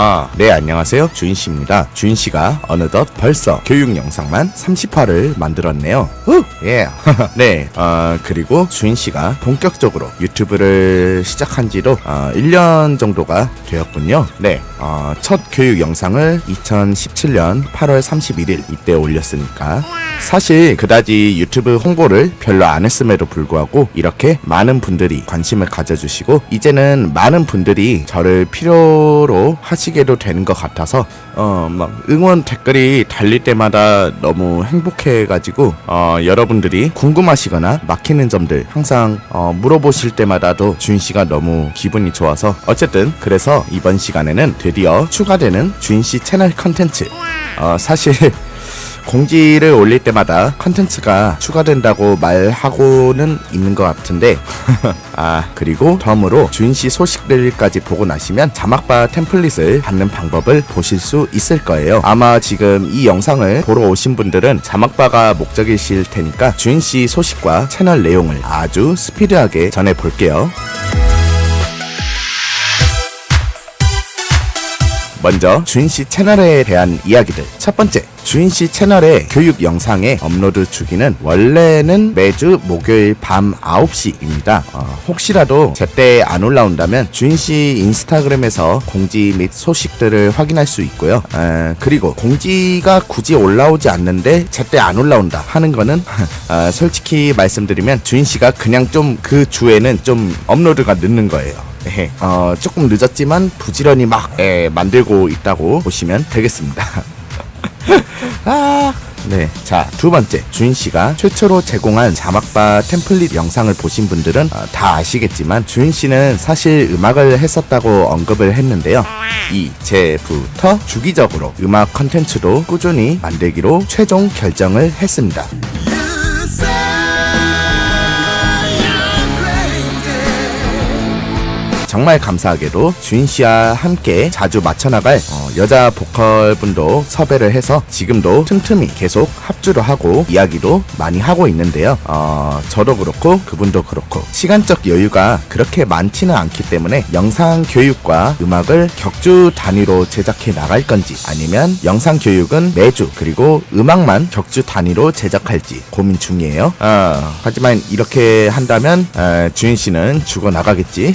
아, 네, 안녕하세요. 주인 씨입니다. 주인 씨가 어느덧 벌써 교육 영상만 30화를 만들었네요. 후! 예. 네, 어, 그리고 주인 씨가 본격적으로 유튜브를 시작한 지도 어, 1년 정도가 되었군요. 네, 어, 첫 교육 영상을 2017년 8월 31일 이때 올렸으니까 사실 그다지 유튜브 홍보를 별로 안 했음에도 불구하고 이렇게 많은 분들이 관심을 가져주시고 이제는 많은 분들이 저를 필요로 하시 게도 되는 것 같아서 어 막 응원 댓글이 달릴 때마다 너무 행복해가지고 어 여러분들이 궁금하시거나 막히는 점들 항상 어 물어보실 때마다도 주인 씨가 너무 기분이 좋아서 어쨌든 그래서 이번 시간에는 드디어 추가되는 주인 씨 채널 컨텐츠. 어 사실 공지를 올릴 때마다 컨텐츠가 추가된다고 말하고는 있는 것 같은데 아 그리고 덤으로 주인씨 소식들까지 보고 나시면 자막바 템플릿을 받는 방법을 보실 수 있을 거예요. 아마 지금 이 영상을 보러 오신 분들은 자막바가 목적이실 테니까 주인씨 소식과 채널 내용을 아주 스피드하게 전해 볼게요 먼저 주인 씨 채널에 대한 이야기들. 첫 번째, 주인 씨 채널의 교육 영상의 업로드 주기는 원래는 매주 목요일 밤 9시입니다. 어, 혹시라도 제때 안 올라온다면 주인 씨 인스타그램에서 공지 및 소식들을 확인할 수 있고요. 에, 그리고 공지가 굳이 올라오지 않는데 제때 안 올라온다 하는 거는 어, 솔직히 말씀드리면 주인 씨가 그냥 좀 그 주에는 좀 업로드가 늦는 거예요. 예, 어, 조금 늦었지만 부지런히 막 예, 만들고 있다고 보시면 되겠습니다. 아, 네. 자, 두 번째. 주인 씨가 최초로 제공한 자막바 템플릿 영상을 보신 분들은 어, 다 아시겠지만 주인 씨는 사실 음악을 했었다고 언급을 했는데요. 이제부터 주기적으로 음악 컨텐츠도 꾸준히 만들기로 최종 결정을 했습니다. 정말 감사하게도 주인 씨와 함께 자주 맞춰나갈 어, 여자 보컬 분도 섭외를 해서 지금도 틈틈이 계속 합주를 하고 이야기도 많이 하고 있는데요. 어, 저도 그렇고 그분도 그렇고 시간적 여유가 그렇게 많지는 않기 때문에 영상 교육과 음악을 격주 단위로 제작해 나갈 건지 아니면 영상 교육은 매주 그리고 음악만 격주 단위로 제작할지 고민 중이에요. 어, 하지만 이렇게 한다면 어, 주인 씨는 죽어 나가겠지.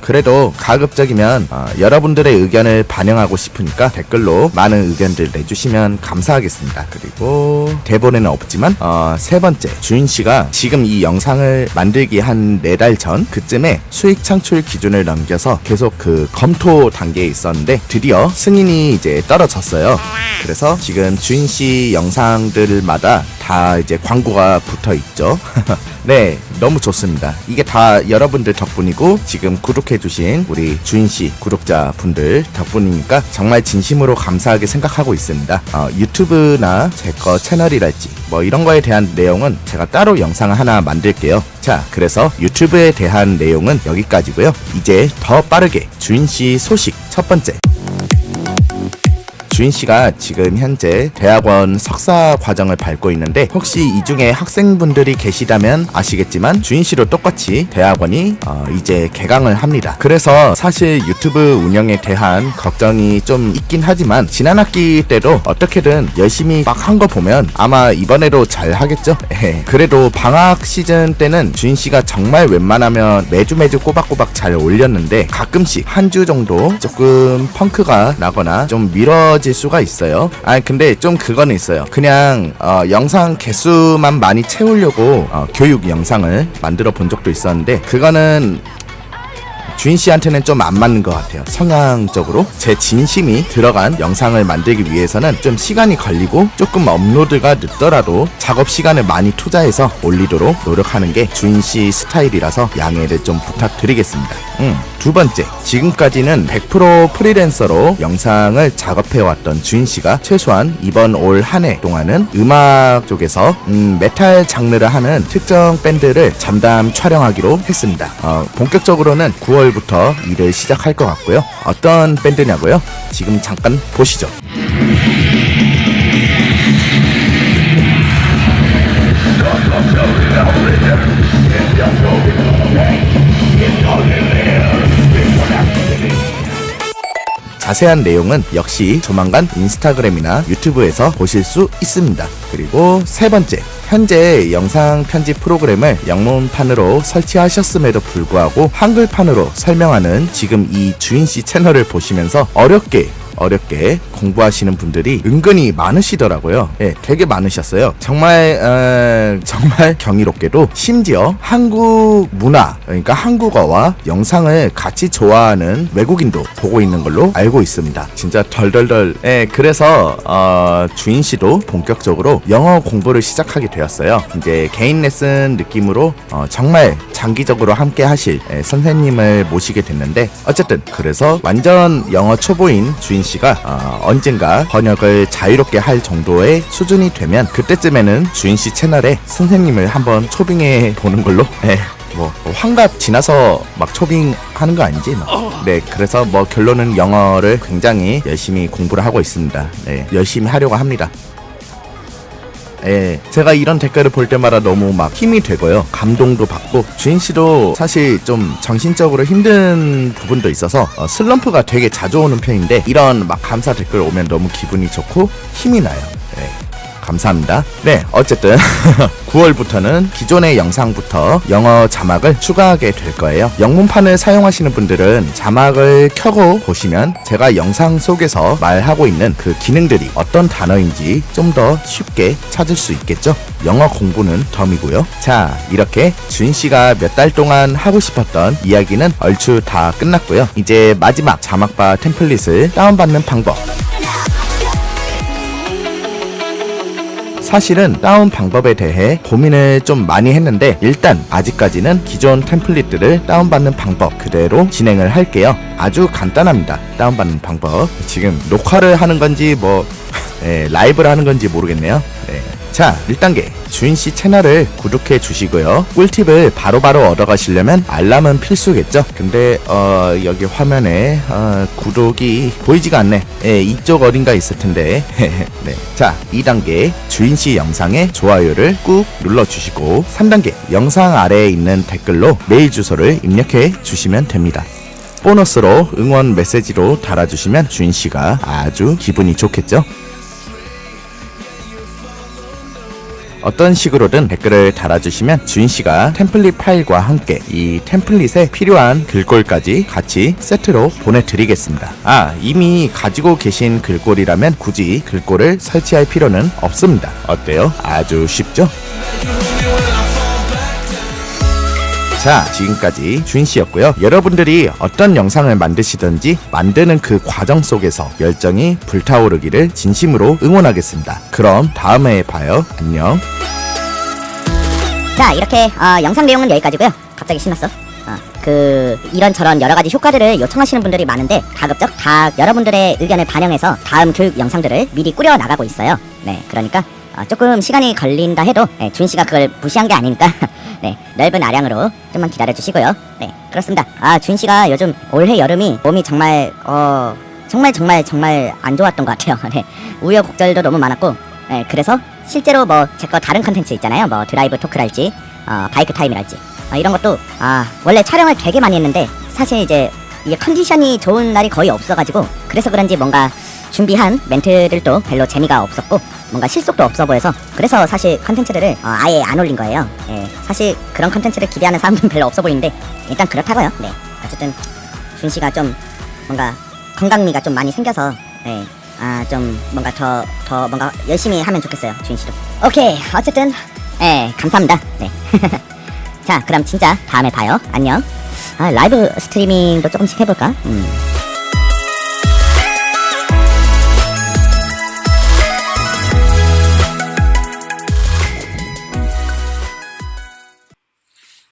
그래도 가급적이면 어, 여러분들의 의견을 반영하고 싶으니까 댓글로 많은 의견들 내주시면 감사하겠습니다. 그리고 대본에는 없지만 어, 세 번째 주인 씨가 지금 이 영상을 만들기 한 네 달 전 그쯤에 수익 창출 기준을 넘겨서 계속 그 검토 단계에 있었는데 드디어 승인이 이제 떨어졌어요. 그래서 지금 주인 씨 영상들마다 다 이제 광고가 붙어 있죠. 네, 너무 좋습니다. 이게 다 여러분들 덕분이고 지금 구독해 주신 우리 주인 씨 구독자 분들 덕분이니까 정말 진심으로 감사하게 생각하고 있습니다. 어, 유튜브나 제 거 채널이랄지 뭐 이런 거에 대한 내용은 제가 따로 영상 하나 만들게요. 자, 그래서 유튜브에 대한 내용은 여기까지고요. 이제 더 빠르게 주인 씨 소식 첫 번째. 주인 씨가 지금 현재 대학원 석사 과정을 밟고 있는데 혹시 이 중에 학생분들이 계시다면 아시겠지만 주인 씨도 똑같이 대학원이 어, 이제 개강을 합니다. 그래서 사실 유튜브 운영에 대한 걱정이 좀 있긴 하지만 지난 학기 때도 어떻게든 열심히 막 한 거 보면 아마 이번에도 잘 하겠죠. 예. 그래도 방학 시즌 때는 주인 씨가 정말 웬만하면 매주 매주 꼬박꼬박 잘 올렸는데 가끔씩 한 주 정도 조금 펑크가 나거나 좀 미뤄 질 수가 있어요. 아 근데 좀 그거는 있어요. 그냥 어, 영상 개수만 많이 채우려고 어, 교육 영상을 만들어 본 적도 있었는데 그거는 주인 씨한테는 좀 안 맞는 것 같아요. 성향적으로 제 진심이 들어간 영상을 만들기 위해서는 좀 시간이 걸리고 조금 업로드가 늦더라도 작업 시간을 많이 투자해서 올리도록 노력하는 게 주인 씨 스타일이라서 양해를 좀 부탁드리겠습니다. 음, 두 번째, 지금까지는 100% 프리랜서로 영상을 작업해왔던 주인 씨가 최소한 이번 올 한 해 동안은 음악 쪽에서 음, 메탈 장르를 하는 특정 밴드를 잠담 촬영하기로 했습니다. 어, 본격적으로는 9월부터 일을 시작할 것 같고요. 어떤 밴드냐고요? 지금 잠깐 보시죠. 자, 자세한 내용은 역시 조만간 인스타그램이나 유튜브에서 보실 수 있습니다. 그리고 세 번째, 현재 영상 편집 프로그램을 영문판으로 설치하셨음에도 불구하고 한글판으로 설명하는 지금 이 주인 씨 채널을 보시면서 어렵게 어렵게 공부하시는 분들이 은근히 많으시더라고요. 예, 되게 많으셨어요. 정말 어, 정말 경이롭게도 심지어 한국 문화 그러니까 한국어와 영상을 같이 좋아하는 외국인도 보고 있는 걸로 알고 있습니다. 진짜 덜덜덜. 예, 그래서 어, 주인 씨도 본격적으로 영어 공부를 시작하게 되었어요. 이제 개인 레슨 느낌으로 어, 정말 장기적으로 함께 하실 예, 선생님을 모시게 됐는데 어쨌든 그래서 완전 영어 초보인 주인 씨가 어, 언젠가 번역을 자유롭게 할 정도의 수준이 되면 그때쯤에는 주인 씨 채널에 선생님을 한번 초빙해 보는 걸로 예, 뭐 환갑 지나서 막 초빙 하는 거 아니지? 막. 네, 그래서 뭐 결론은 영어를 굉장히 열심히 공부를 하고 있습니다. 네, 열심히 하려고 합니다. 예, 제가 이런 댓글을 볼 때마다 너무 막 힘이 되고요. 감동도 받고, 주인 씨도 사실 좀 정신적으로 힘든 부분도 있어서 어, 슬럼프가 되게 자주 오는 편인데, 이런 막 감사 댓글 오면 너무 기분이 좋고 힘이 나요. 예. 감사합니다. 네, 어쨌든 9월부터는 기존의 영상부터 영어 자막을 추가하게 될 거예요. 영문판을 사용하시는 분들은 자막을 켜고 보시면 제가 영상 속에서 말하고 있는 그 기능들이 어떤 단어인지 좀 더 쉽게 찾을 수 있겠죠. 영어 공부는 덤이고요. 자, 이렇게 준 씨가 몇 달 동안 하고 싶었던 이야기는 얼추 다 끝났고요. 이제 마지막 자막바 템플릿을 다운받는 방법. 사실은 다운 방법에 대해 고민을 좀 많이 했는데 일단 아직까지는 기존 템플릿들을 다운받는 방법 그대로 진행을 할게요. 아주 간단합니다. 다운받는 방법. 지금 녹화를 하는 건지 뭐 예, 라이브를 하는 건지 모르겠네요. 네. 자, 1단계. 주인씨 채널을 구독해 주시고요. 꿀팁을 바로 바로 얻어가시려면 알람은 필수겠죠? 근데, 어, 여기 화면에, 어, 구독이 보이지가 않네. 예, 이쪽 어딘가 있을 텐데. 네. 자, 2단계. 주인씨 영상에 좋아요를 꾹 눌러주시고, 3단계. 영상 아래에 있는 댓글로 메일 주소를 입력해 주시면 됩니다. 보너스로 응원 메시지로 달아주시면 주인씨가 아주 기분이 좋겠죠? 어떤 식으로든 댓글을 달아주시면 주인 씨가 템플릿 파일과 함께 이 템플릿에 필요한 글꼴까지 같이 세트로 보내드리겠습니다. 아, 이미 가지고 계신 글꼴이라면 굳이 글꼴을 설치할 필요는 없습니다. 어때요? 아주 쉽죠? 자, 지금까지 준 씨였고요. 여러분들이 어떤 영상을 만드시든지 만드는 그 과정 속에서 열정이 불타오르기를 진심으로 응원하겠습니다. 그럼 다음에 봐요. 안녕. 자 이렇게 어, 영상 내용은 여기까지고요 갑자기 신났어 어, 그 이런저런 여러 가지 효과들을 요청하시는 분들이 많은데 가급적 다 여러분들의 의견을 반영해서 다음 교육 영상들을 미리 꾸려 나가고 있어요 네 그러니까 어, 조금 시간이 걸린다 해도 네, 준 씨가 그걸 무시한 게 아니니까 네 넓은 아량으로 좀만 기다려 주시고요. 네 그렇습니다. 아 준 씨가 요즘 올해 여름이 몸이 정말 어 정말 정말 정말 안 좋았던 것 같아요. 네 우여곡절도 너무 많았고 네, 그래서 실제로 뭐 제 거 다른 컨텐츠 있잖아요. 뭐 드라이브 토크랄지, 어, 바이크 타임이랄지 어, 이런 것도 아 원래 촬영을 되게 많이 했는데 사실 이제 이게 컨디션이 좋은 날이 거의 없어가지고 그래서 그런지 뭔가 준비한 멘트들도 별로 재미가 없었고 뭔가 실속도 없어 보여서 그래서 사실 컨텐츠들을 어, 아예 안 올린 거예요. 예, 사실 그런 컨텐츠를 기대하는 사람들은 별로 없어 보이는데 일단 그렇다고요. 네, 어쨌든 준 씨가 좀 뭔가 건강미가 좀 많이 생겨서 네. 아좀 뭔가 더 더 뭔가 열심히 하면 좋겠어요 주인 씨도 오케이 어쨌든 예 감사합니다 네 자 그럼 진짜 다음에 봐요 안녕 아 라이브 스트리밍도 조금씩 해볼까 음